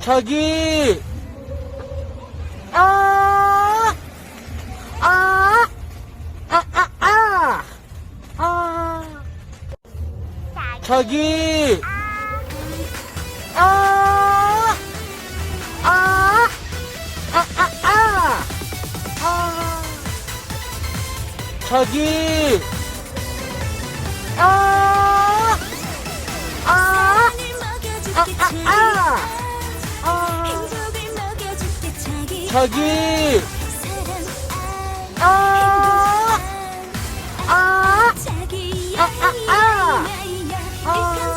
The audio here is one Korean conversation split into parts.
자기. 아, 아, 아, 아, 아, 아, 자기. 아, 아, 아, 아, 아, 아, 자기. 아, 아, 자기. 아, 아, 아, 아, 아. 아.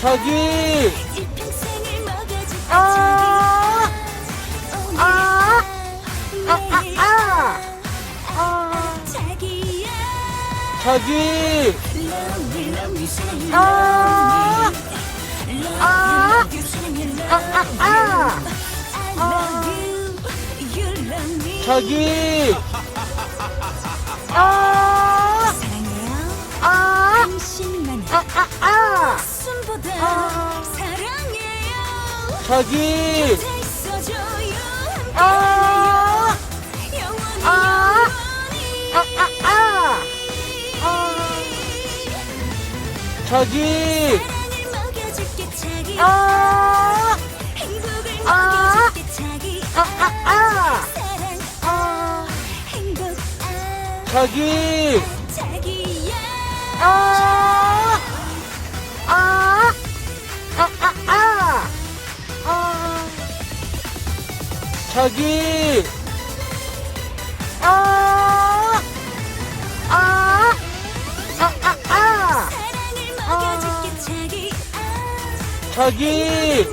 자기. 아, 아, 아, 아, 아, 아, 자기. 아, 아, 아, 아, 자기. 아, 사랑해요 아, 당신만의 아, 아, 아, 숨보다 아. 사랑해요. 자기. 있어줘요. 아, 영원히 아. 영원히 아, 아, 아, 아, 자기. 사랑을 먹여줄게 자기. 아, 자기. 아, 아, 아, 아, 아, 아, 자기. 아, 아, 아, 아, 아, 자기.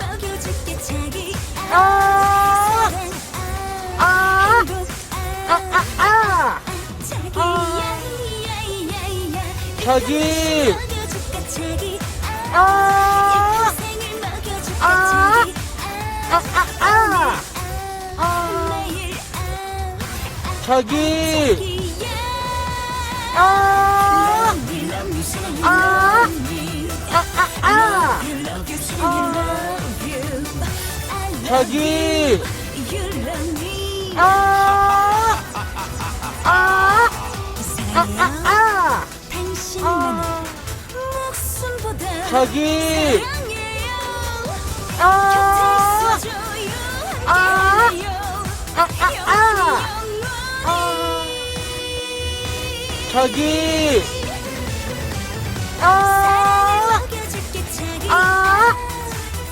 아 아, 아, 아, 아, 자기 자기. 아, 아. 자기 아, 아, 아, 아, 매일 자기. 아, 아. 아, 아, 아, love you, 자기. 아. 아. 아, 아, 아, 아, 자기 아, 자기. 아,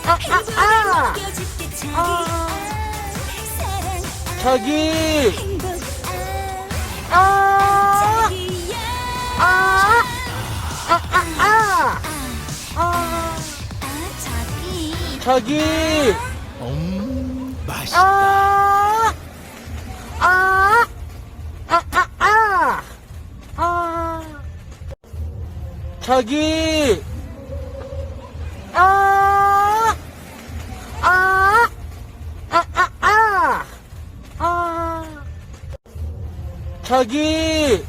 아, 아, 아, 자기. 아. 아. 아, 아, 아, 아, 아, 자기. 음, 맛있다. 아, 아, 아, 아, 아, 아, 자기. 아, 아, 아, 아, 아, 아, 자기